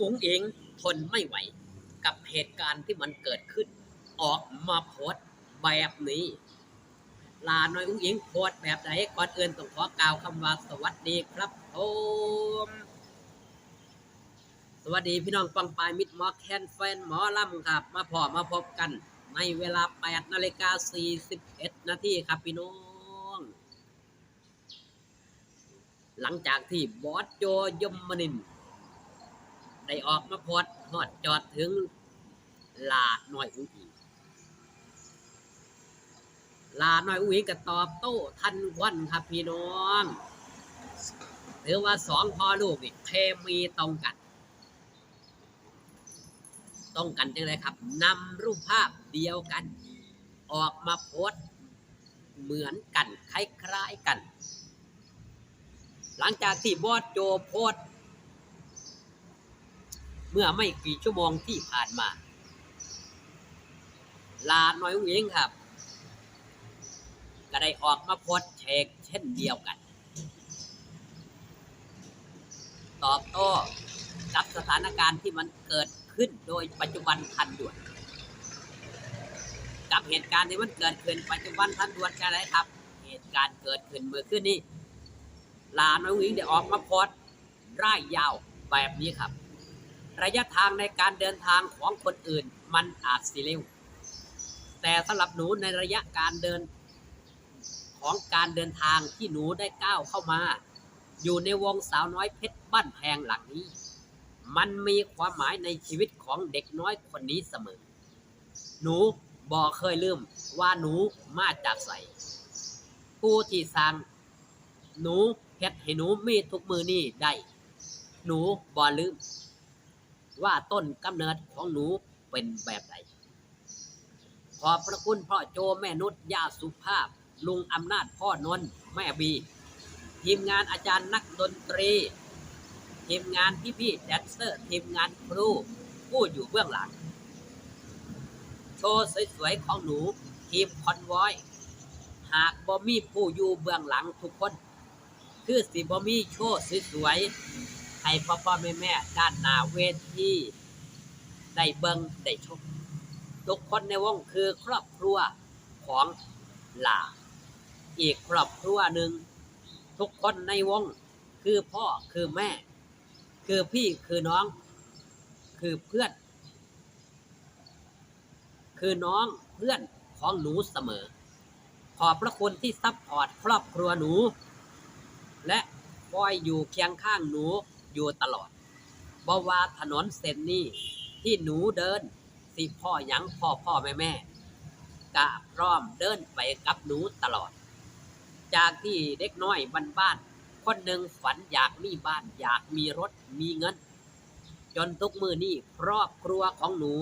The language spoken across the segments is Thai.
อุ๋งเองทนไม่ไหว กับเหตุการณ์ที่มันเกิดขึ้น ออกมาโพสต์แบบนี้ ลาน้อยอุ้งอิงโพสต์แบบไหนก่อนอื่นต้องขอกล่าวคำว่าสวัสดีครับผมสวัสดีพี่น้องปังปายมิดหมอแคนแฟนหมอลำครับ มาพอมาพบกัน ในเวลา8นาฬิกา41นาทีครับพี่น้อง หลังจากที่บอสโจยมมนิน ได้ออกมาโพสต์ฮอดจอดถึงลาหน้อยอุ้งอิงลาหน้อยอุ้งอิงก็ตอบโต้ทันวันครับพี่น้องถือว่าสองพ่อลูกนี่เคมีตรงกันตรงกันจังเลยครับนำรูปภาพเดียวกัน ออกมาโพสเหมือนกัน คล้ายๆกัน หลังจากที่บอสโจโพส เมื่อไม่กี่ชั่วโมงที่ผ่านมา ลาน้อยอุ้งอิงครับ ก็ได้ออกมาโพสเชกเช่นเดียวกัน ตอบโต้กับสถานการณ์ที่มันเกิดขึ้นโดยปัจจุบันทันด่วน กับเหตุการณ์ที่มันเกิดขึ้นปัจจุบันทันด่วนกันเลยครับ เหตุการณ์เกิดขึ้นเมื่อคืนนี้ลาน้อยวิงได้ออกมาโพสต์ร่ายยาวแบบนี้ครับ ระยะทางในการเดินทางของคนอื่น มันอาจสิเร็ว แต่สำหรับหนูในระยะการเดินของการเดินทางที่หนูได้ก้าวเข้ามา อยู่ในวงสาวน้อยเพชรบ้านแพงหลังนี้ มันมีความหมายในชีวิตของเด็กน้อยคนนี้เสมอ หนูบอกเคยลืมว่าหนูมาจากใสผู้ที่สร้างหนูเฮ็ดให้หนูมีทุกมือนี้ได้ หนูบ่ลืม ว่าต้นกำเนิดของหนูเป็นแบบไหนขอบพระคุณพ่อโจแม่นุชย่าสุภาพ ลุงอำนาจพ่อนนท์แม่บี ทีมงานอาจารย์นักดนตรี ทีมงานพี่พี่แดนเซอร์ ทีมงานครู ผู้อยู่เบื้องหลัง โชว์สวยๆของหนู ทีมคอนวอย หากบ่มีผู้อยู่เบื้องหลังทุกคน คือสิบ่มีโชว์สวยๆ ให้พ่อพ่อแม่แม่ด้านนาเวทีได้เบิงได้ชมทุกคนในวงคือครอบครัวของหลาอีกครอบครัวหนึ่งทุกคนในวงคือพ่อคือแม่ คือพี่คือน้อง คือเพื่อน คือน้องเพื่อนของหนูเสมอ ขอบพระคุณที่ซัพพอร์ตครอบครัวหนู และคอยอยู่เคียงข้างหนู อยู่ตลอดบว่าถนนเส้นนี้ที่หนูเดินสิพ่อยังพ่อพ่อแม่แม่กะพร้อมเดินไปกับหนูตลอด จากที่เด็กน้อยบ้านๆคนหนึ่งฝันอยากมีบ้าน อยากมีรถมีเงิน จนทุกมือนี้ครอบครัวของหนู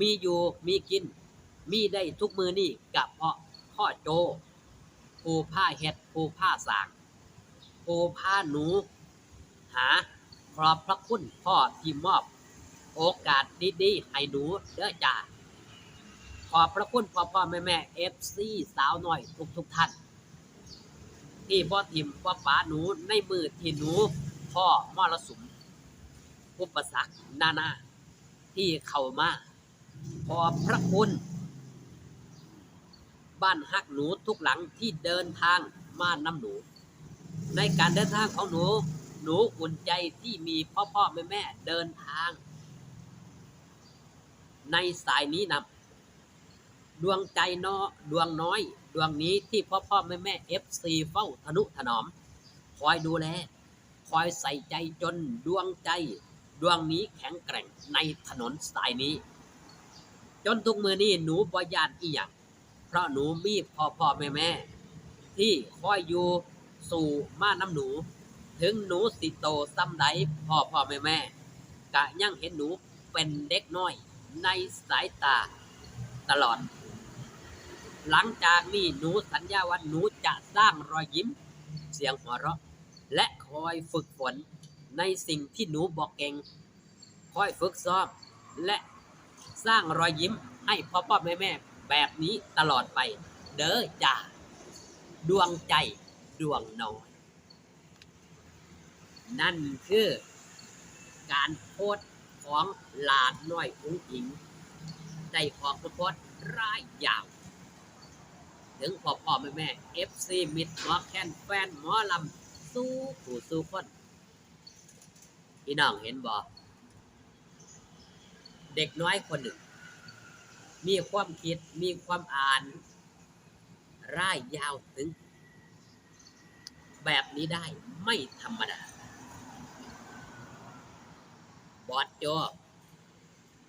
มีอยู่มีกิน มีได้ทุกมือนี่กับเพราะพ่อโจผู้ผ้าเห็ดผู้ผ้าสางผู้ผ้าหนู หา ขอบพระคุณพ่อที่มอบ โอกาสดีๆให้หนูเด้อจ้าขอบพระคุณพ่อพ่อแม่แม่เอฟซีสาวหน้อยทุกทุกๆท่าน ที่พ่อทิมพ่อป๋าหนูในมือที่หนูพ่อมรสุมอุปสรรคนานาที่เข้ามาขอบพระคุณ บ้านฮักหนูทุกหลังที่เดินทางมานำหนู ในการเดินทางของหนู หนูอุ่นใจที่มีพ่อพ่อแม่แม่เดินทาง ในสายนี้นำดวงใจน้อดวงน้อย ดวงนี้ที่พ่อพ่อแม่แม่เอฟซีเฝ้าทนุถนอม คอยดูแล คอยใส่ใจจนดวงใจ ดวงนี้แข็งแกร่งในถนนสายนี้ จนทุกมือนี้หนูบ่ยานอีหยังเพราะหนูมีพ่อพ่อแม่แม่ที่คอยอยู่สู่ม่าน้ำหนู ถึงหนูสิโตซ้ำใดพ่อพ่อแม่แม่กะยังเห็นหนูเป็นเด็กน้อย ในสายตาตลอด หลังจากนี้หนูสัญญาว่าหนูจะสร้างรอยยิ้ม เสียงหัวเราะ และคอยฝึกฝนในสิ่งที่หนูบอกเก่งคอยฝึกซ้อมและสร้างรอยยิ้มให้พ่อพ่อแม่แม่แบบนี้ตลอดไป เด้อจ้าดวงใจดวงน้อย นั่นคือการโพสของหลานน้อยอุ้งอิงได้ออกมาโพสร่ายยาว ถึงพ่อพ่อแม่แม่เอฟซีมิดหมอแคนแฟนหมอลำสู้ผู้สู้คนพี่น้องเห็นบ่เด็กน้อยคนหนึ่ง มีความคิดมีความอ่าน ร่ายยาวถึง แบบนี้ได้ไม่ธรรมดา บอสโจ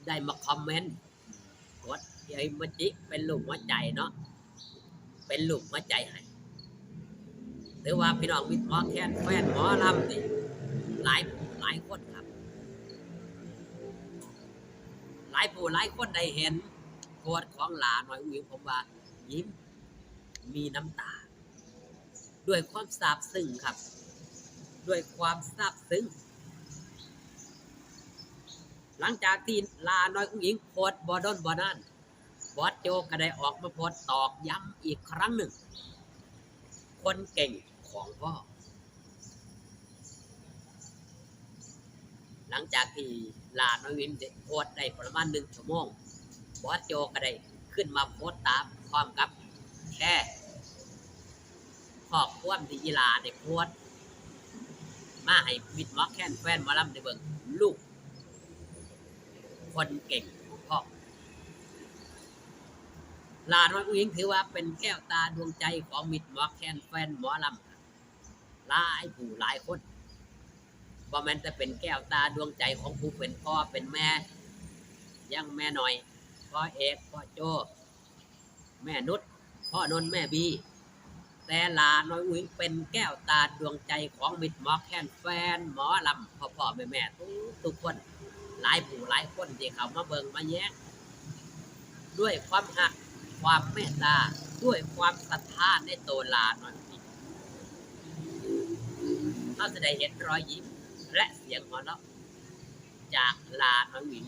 ได้มาคอมเมนต์กดไอ้มจิเป็นลูกหัวใจเนาะเป็นลูกหัวใจให้หรือว่าพี่น้องวิทย์หมอแคนแฟนหมอลำนี่หลายหลายคนครับ หลายผู้หลายคนได้เห็นโพสต์ของหลานน้อยอุ้งอิงผมว่า ยิ้มมีน้ำตา ด้วยความซาบซึ้งครับ ด้วยความซาบซึ้ง หลังจากที่ลาน้อยอุ้งอิงโพสบอดอนบอนั่นบอสโจก็ได้ออกมาโพสตอกย้ำอีกครั้งหนึ่ง คนเก่งของพ่อ หลังจากที่ลาน้อยวินได้โพสได้ประมาณหนึ่งชั่วโมงบอสโจก็ได้ขึ้นมาโพสตามพร้อมกับแค่ข้อความที่อีลาได้โพสมาให้มิดมอกแค้นแฟนมาลำในเบิงลูก คนเก่งของพ่อลาน้อยอุ้งถือว่าเป็นแก้วตาดวงใจของมิดหมอแคนแฟนหมอลำหลายผู้หลายคนบ่แม่นแต่เป็นแก้วตาดวงใจของผู้เป็นพ่อเป็นแม่ ยังแม่หน่อยพ่อเอกพ่อโจ แม่นุชพ่อนนท์แม่บี แต่ลาน้อยอุ้งอิงเป็นแก้วตาดวงใจของมิดหมอแคนแฟนหมอลำพ่อพ่อแม่แม่ทุกทุกคน หลายผู้หลายคนที่เขามาเบิงมาแยกด้วยความหักความเมตตาด้วยความศรัทธาในตัวลาหน่อยนี้เราจะได้เห็นรอยยิ้มและเสียงหัวเราะจากลาน้อยหญิ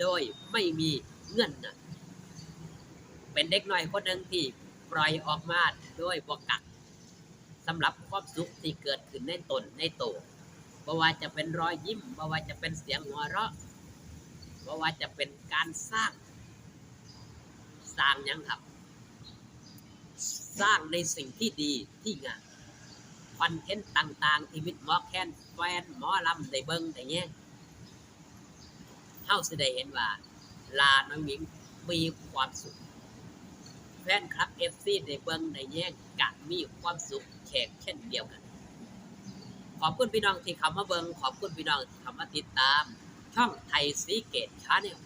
โดยไม่มีเงื่อนงำเป็นเด็กน้อยคนหนึ่งที่ปล่อยออกมาโดยบวกักสำหรับความสุขที่เกิดขึ้นในตนในตัว บ่ว่าจะเป็นรอยยิ้มบ่ว่าจะเป็นเสียงหัวเราะบ่ว่าจะเป็นการสร้าง สร้างยังครับ สร้างในสิ่งที่ดีที่งามคอนเทนต์ต่างๆ ที่มิตหมอแคนแฟนหมอลำได้เบิ้งได้แง่งเฮาสิได้เห็นว่า ลาน้องหญิงมีความสุขแฟนคลับเอฟซีได้เบิ้งได้แย่งกะมีความสุขแขกเช่นเดียวกัน ขอบคุณพี่น้องที่เข้ามาเบิงขอบคุณพี่น้องที่เข้ามาติดตาม ช่องไทยสีเกตชาแนล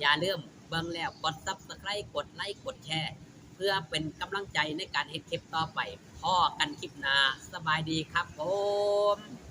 อย่าลืมเบิงแล้วกดซับสไครต์กดไลค์กดแชร์ เพื่อเป็นกำลังใจในการเห็นคลิปต่อไปพ่อกันคลิปหน้าสบายดีครับผม